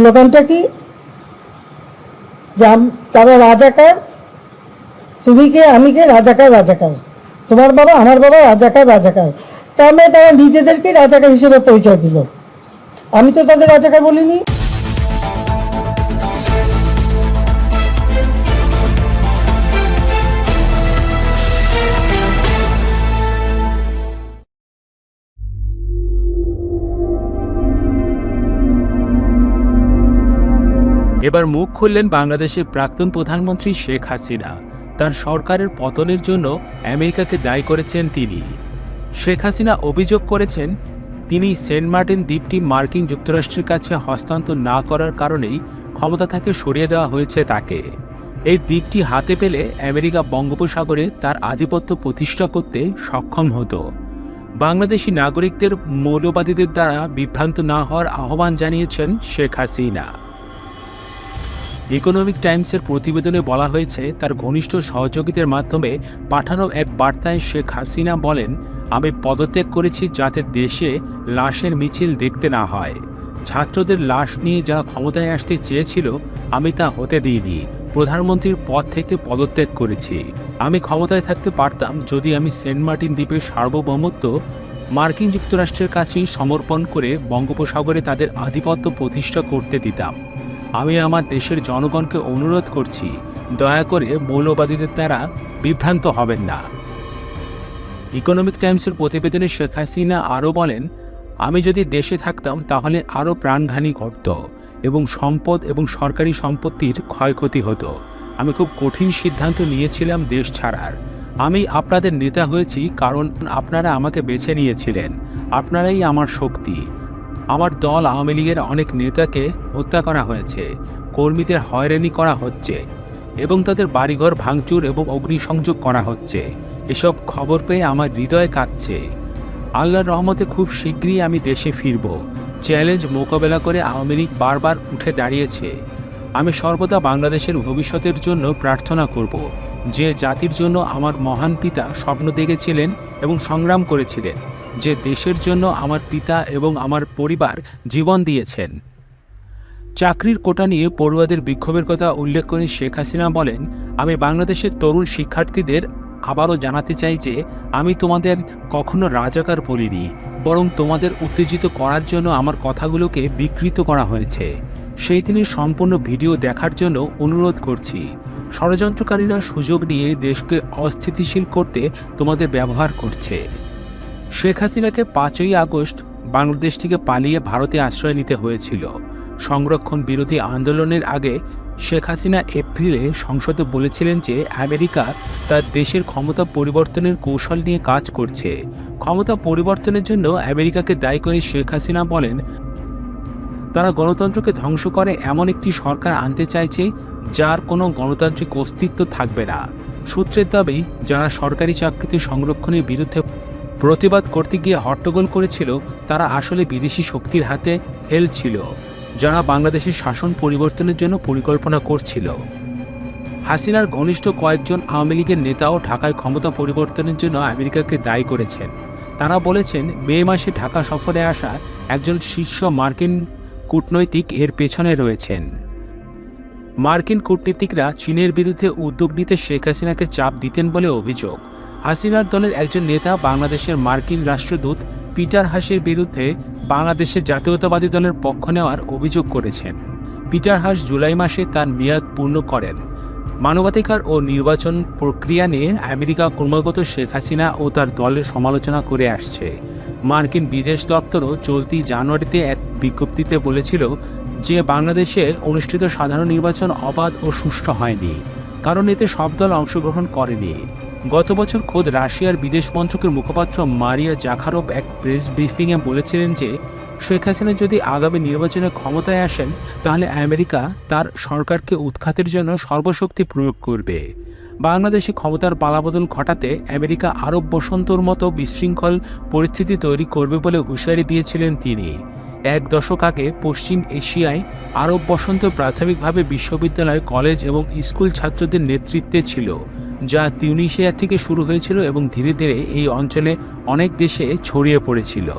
স্লোগানটা কি? তারা রাজাকার, তুমি কে, আমি কে? রাজাকার রাজাকার। তোমার বাবা, আমার বাবা রাজাকার রাজাকার। তার মানে তারা নিজেদেরকে রাজাকার হিসেবে পরিচয় দিল। আমি তো তাদের রাজাকার বলিনি। এবার মুখ খুললেন বাংলাদেশের প্রাক্তন প্রধানমন্ত্রী শেখ হাসিনা। তার সরকারের পতনের জন্য আমেরিকাকে দায়ী করেছেন তিনি। শেখ হাসিনা অভিযোগ করেছেন, তিনি সেন্ট মার্টিন দ্বীপটি মার্কিন যুক্তরাষ্ট্রের কাছে হস্তান্তর না করার কারণেই ক্ষমতা থেকে সরিয়ে দেওয়া হয়েছে তাকে। এই দ্বীপটি হাতে পেলে আমেরিকা বঙ্গোপসাগরে তার আধিপত্য প্রতিষ্ঠা করতে সক্ষম হতো। বাংলাদেশি নাগরিকদের মৌলবাদীদের দ্বারা বিভ্রান্ত না হওয়ার আহ্বান জানিয়েছেন শেখ হাসিনা। ইকোনমিক টাইমসের প্রতিবেদনে বলা হয়েছে, তার ঘনিষ্ঠ সহযোগীদের মাধ্যমে পাঠানো এক বার্তায় শেখ হাসিনা বলেন, আমি পদত্যাগ করেছি যাতে দেশে লাশের মিছিল দেখতে না হয়। ছাত্রদের লাশ নিয়ে যারা ক্ষমতায় আসতে চেয়েছিল, আমি তা হতে দিইনি। প্রধানমন্ত্রীর পদ থেকে পদত্যাগ করেছি। আমি ক্ষমতায় থাকতে পারতাম যদি আমি সেন্ট মার্টিন দ্বীপের সার্বভৌমত্ব মার্কিন যুক্তরাষ্ট্রের কাছেই সমর্পণ করে বঙ্গোপসাগরে তাদের আধিপত্য প্রতিষ্ঠা করতে দিতাম। আমি আমার দেশের জনগণকে অনুরোধ করছি, দয়া করে মৌলবাদীদের দ্বারা বিভ্রান্ত হবেন না। ইকোনমিক টাইমসের প্রতিবেদনে শেখ হাসিনা আরও বলেন, আমি যদি দেশে থাকতাম তাহলে আরও প্রাণহানি ঘটত এবং সম্পদ এবং সরকারি সম্পত্তির ক্ষয়ক্ষতি হতো। আমি খুব কঠিন সিদ্ধান্ত নিয়েছিলাম দেশ ছাড়ার। আমি আপনাদের নেতা হয়েছি কারণ আপনারা আমাকে বেছে নিয়েছিলেন। আপনারাই আমার শক্তি। আমার দল আওয়ামী লীগের অনেক নেতাকে হত্যা করা হয়েছে, কর্মীদের হয়রানি করা হচ্ছে এবং তাদের বাড়িঘর ভাঙচুর এবং অগ্নিসংযোগ করা হচ্ছে। এসব খবর পেয়ে আমার হৃদয় কাঁদছে আল্লাহর রহমতে খুব শীঘ্রই আমি দেশে ফিরব। চ্যালেঞ্জ মোকাবেলা করে আওয়ামী লীগ বারবার উঠে দাঁড়িয়েছে। আমি সর্বদা বাংলাদেশের ভবিষ্যতের জন্য প্রার্থনা করব, যে জাতির জন্য আমার মহান পিতা স্বপ্ন দেখেছিলেন এবং সংগ্রাম করেছিলেন। যে দেশের জন্য আমার পিতা এবং আমার পরিবার জীবন দিয়েছেন। চাকরির কোটা নিয়ে পড়ুয়াদের বিক্ষোভের কথা উল্লেখ করে শেখ হাসিনা বলেন, আমি বাংলাদেশের তরুণ শিক্ষার্থীদের আবারও জানাতে চাই যে, আমি তোমাদের কখনো রাজাকার বলিনি, বরং তোমাদের উত্তেজিত করার জন্য আমার কথাগুলোকে বিকৃত করা হয়েছে। সেই দিনের সম্পূর্ণ ভিডিও দেখার জন্য অনুরোধ করছি। ষড়যন্ত্রকারীরা সুযোগ নিয়ে দেশকে অস্থিতিশীল করতে তোমাদের ব্যবহার করছে। শেখ হাসিনাকে পাঁচই আগস্ট বাংলাদেশ থেকে পালিয়ে ভারতে আশ্রয় নিতে হয়েছিল। সংরক্ষণ বিরোধী আন্দোলনের আগে শেখ হাসিনা এপ্রিলে সংসদে বলেছিলেন যে আমেরিকা তার দেশের ক্ষমতা পরিবর্তনের কৌশল নিয়ে কাজ করছে। ক্ষমতা পরিবর্তনের জন্য আমেরিকাকে দায়ী করে শেখ হাসিনা বলেন, তারা গণতন্ত্রকে ধ্বংস করে এমন একটি সরকার আনতে চাইছে যার কোনো গণতান্ত্রিক অস্তিত্ব থাকবে না। সূত্রের দাবি, যারা সরকারি চাকরিতে সংরক্ষণের বিরুদ্ধে প্রতিবাদ করতে গিয়ে হট্টগোল করেছিল তারা আসলে বিদেশি শক্তির হাতে খেলছিল, যারা বাংলাদেশের শাসন পরিবর্তনের জন্য পরিকল্পনা করছিল। হাসিনার ঘনিষ্ঠ কয়েকজন আওয়ামী লীগের নেতাও ঢাকায় ক্ষমতা পরিবর্তনের জন্য আমেরিকাকে দায়ী করেছেন। তারা বলেছেন, মে মাসে ঢাকা সফরে আসা একজন শীর্ষ মার্কিন কূটনৈতিক এর পেছনে রয়েছেন। মার্কিন কূটনীতিকরা চীনের বিরুদ্ধে উদ্যোগ নিতে শেখ হাসিনাকে চাপ দিতেন বলে অভিযোগ। হাসিনার দলের একজন নেতা বাংলাদেশের মার্কিন রাষ্ট্রদূত পিটার হাসের বিরুদ্ধে বাংলাদেশের জাতীয়তাবাদী দলের পক্ষ নেওয়ার অভিযোগ করেছেন। পিটার হাস জুলাই মাসে তার মেয়াদ পূর্ণ করেন। মানবাধিকার ও নির্বাচন প্রক্রিয়া নিয়ে আমেরিকা ক্রমাগত শেখ হাসিনা ও তার দলের সমালোচনা করে আসছে। মার্কিন বিদেশ দপ্তরও চলতি জানুয়ারিতে এক বিজ্ঞপ্তিতে বলেছিল যে বাংলাদেশে অনুষ্ঠিত সাধারণ নির্বাচন অবাধ ও সুষ্ঠু হয়নি। কারণ এতে সব দল অংশগ্রহণ করেনি। গত বছর খোদ রাশিয়ার বিদেশ মন্ত্রকের মুখপাত্র মারিয়া জাখারোভ এক প্রেস ব্রিফিংয়ে বলেছিলেন যে, শেখ হাসিনা যদি আগামী নির্বাচনে ক্ষমতায় আসেন, তাহলে আমেরিকা তার সরকারকে উৎখাতের জন্য সর্বশক্তি প্রয়োগ করবে। বাংলাদেশে ক্ষমতার পালাবদল ঘটাতে আমেরিকা আরব বসন্তর মতো বিশৃঙ্খল পরিস্থিতি তৈরি করবে বলে হুঁশিয়ারি দিয়েছিলেন তিনি। এক দশক আগে পশ্চিম এশিয়ায় আরব বসন্ত প্রাথমিকভাবে বিশ্ববিদ্যালয়, কলেজ এবং স্কুল ছাত্রদের নেতৃত্বে ছিল, যা তিউনিশিয়া থেকে শুরু হয়েছিল এবং ধীরে ধীরে এই অঞ্চলে অনেক দেশে ছড়িয়ে পড়েছিল।